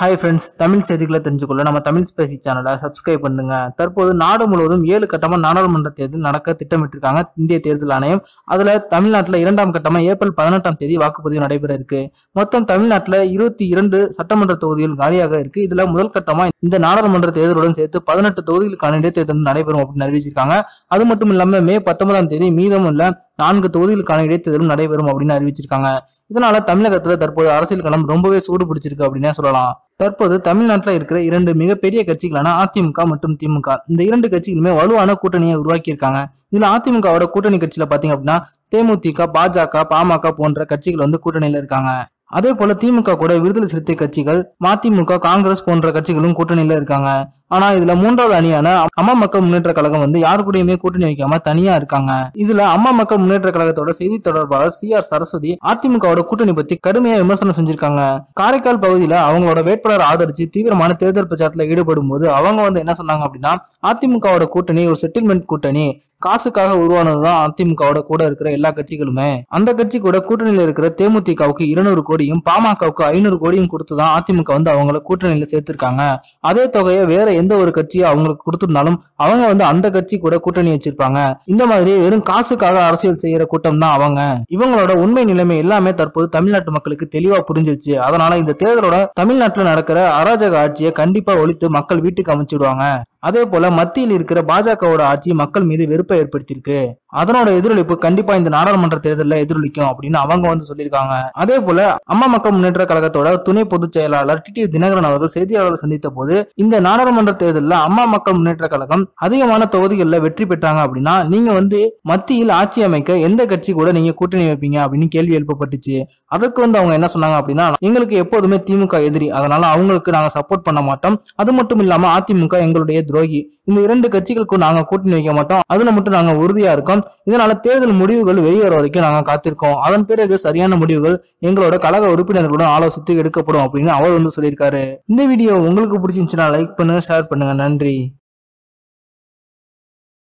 Hi friends Tamil செய்திகளை தெரிஞ்சுக்கொள்ள நம்ம Tamil Spacey சேனலை சப்ஸ்கிரைப் பண்ணுங்க. தற்போது நாடு முழுவதும் ஏழு கட்டமாக நாடாளுமன்ற தேர்தல் நடக்க திட்டமிட்டிருக்காங்க இந்திய தேர்தல் ஆணையம். அதில் தமிழ்நாட்டில் இரண்டாம் கட்டமாக ஏப்ரல் பதினெட்டாம் தேதி வாக்குப்பதிவு நடைபெற இருக்கு. மொத்தம் தமிழ்நாட்டில் இருபத்தி இரண்டு சட்டமன்ற தொகுதிகள் காலியாக இருக்கு. இதில் முதல் கட்டமாக இந்த நாடாளுமன்ற தேர்தலுடன் சேர்த்து பதினெட்டு தொகுதிகளுக்கான இடைத்தேர்தல் நடைபெறும் அப்படின்னு அறிவிச்சிருக்காங்க. அது மட்டும் இல்லாமல் மே பத்தொன்பதாம் தேதி மீதமுள்ள நான்கு தொகுதிகளுக்கான இடைத்தேர்தலும் நடைபெறும் அப்படின்னு அறிவிச்சிருக்காங்க. இதனால தமிழகத்தில் தற்போது அரசியல் களம் ரொம்பவே சூடு பிடிச்சிருக்கு அப்படின்னே சொல்லலாம். தற்போது தமிழ்நாட்டில் இருக்கிற இரண்டு மிகப்பெரிய கட்சிகளான அதிமுக மற்றும் திமுக. இந்த இரண்டு கட்சிகளுமே வலுவான கூட்டணியை உருவாக்கியிருக்காங்க. இதில் அதிமுகவோட கூட்டணி கட்சியில் பார்த்தீங்க அப்படின்னா தேமுதிக பாஜக பாமக போன்ற கட்சிகள் வந்து கூட்டணியில் இருக்காங்க. அதே போல திமுக கூட விடுதலை சிறுத்தை கட்சிகள் மதிமுக காங்கிரஸ் போன்ற கட்சிகளும் கூட்டணியில் இருக்காங்க. ஆனா இதுல மூன்றாவது அணியான அம்மா மக்கள் முன்னேற்ற கழகம் வந்து யாரு கூடயுமே கூட்டணி வைக்காம தனியா இருக்காங்க. இதுல அம்மா மக்கள் முன்னேற்ற கழகத்தோட செய்தி தொடர்பாளர் சி ஆர் சரஸ்வதி அதிமுகவோட கூட்டணி பத்தி கடுமையா விமர்சனம் செஞ்சிருக்காங்க. காரைக்கால் பகுதியில அவங்களோட வேட்பாளர் ஆதரிச்சு தீவிரமான தேர்தல் பிரச்சாரத்துல ஈடுபடும் போது அவங்க வந்து என்ன சொன்னாங்க அப்படின்னா அதிமுகவோட கூட்டணி ஒரு செட்டில்மெண்ட் கூட்டணி. காசுக்காக உருவானதுதான் அதிமுகவோட கூட இருக்கிற எல்லா கட்சிகளுமே. அந்த கட்சி கூட கூட்டணியில இருக்கிற தேமுதிகவுக்கு இருநூறு கோடியும் பாமகவுக்கு ஐநூறு கோடியும் கொடுத்துதான் அதிமுக வந்து அவங்கள கூட்டணியில சேர்த்திருக்காங்க. அதே தொகையை வேற எந்த ஒரு கட்சியை அவங்களுக்கு கொடுத்திருந்தாலும் அவங்க வந்து அந்த கட்சி கூட கூட்டணி வச்சிருப்பாங்க. இந்த மாதிரி வெறும் காசுக்காக அரசியல் செய்யற கூட்டம் தான் அவங்க. இவங்களோட உண்மை நிலைமை எல்லாமே தற்போது தமிழ்நாட்டு மக்களுக்கு தெளிவா புரிஞ்சிருச்சு. அதனால இந்த தேர்தலோட தமிழ்நாட்டுல நடக்கிற அராஜக ஆட்சியை கண்டிப்பா ஒழித்து மக்கள் வீட்டுக்கு அமைச்சிடுவாங்க. அதே போல மத்தியில் இருக்கிற பாஜகவோட ஆட்சி மக்கள் மீது வெறுப்பை ஏற்படுத்தியிருக்கு. அதனோட எதிரொலிப்பு கண்டிப்பா இந்த நாடாளுமன்ற தேர்தலில் எதிரொலிக்கும் அப்படின்னு அவங்க வந்து சொல்லியிருக்காங்க. அதே போல அம்மா மக்கள் முன்னேற்ற கழகத்தோட துணை பொதுச் செயலாளர் டி டி தினகரன் அவர்கள் செய்தியாளர்கள் சந்தித்த போது இந்த நாடாளுமன்ற தேர்தலில் அம்மா மக்கள் முன்னேற்ற கழகம் அதிகமான தொகுதிகளில் வெற்றி பெற்றாங்க அப்படின்னா நீங்க வந்து மத்தியில் ஆட்சி அமைக்க எந்த கட்சி கூட நீங்க கூட்டணி வைப்பீங்க அப்படின்னு கேள்வி எழுப்பப்பட்டுச்சு. அதற்கு வந்து அவங்க என்ன சொன்னாங்க அப்படின்னா எங்களுக்கு எப்போதுமே திமுக எதிரி அதனால அவங்களுக்கு நாங்க சப்போர்ட் பண்ண மாட்டோம். அது மட்டும் இல்லாம அதிமுக எங்களுடைய துரோகி. இந்த இரண்டு கட்சிகளுக்கும் நாங்க கூட்டணி வைக்க மாட்டோம். அதுல மட்டும் நாங்க உறுதியா இருக்கோம். இதனால தேர்தல் முடிவுகள் வெளியேற வரைக்கும் நாங்க காத்திருக்கோம். அதன் பிறகு சரியான முடிவுகள் எங்களோட கழக உறுப்பினர்களுடன் ஆலோசித்து எடுக்கப்படும் அப்படின்னு அவர் வந்து சொல்லியிருக்காரு. இந்த வீடியோ உங்களுக்கு பிடிச்சிருந்துச்சுன்னா லைக் பண்ணுங்க ஷேர் பண்ணுங்க. நன்றி.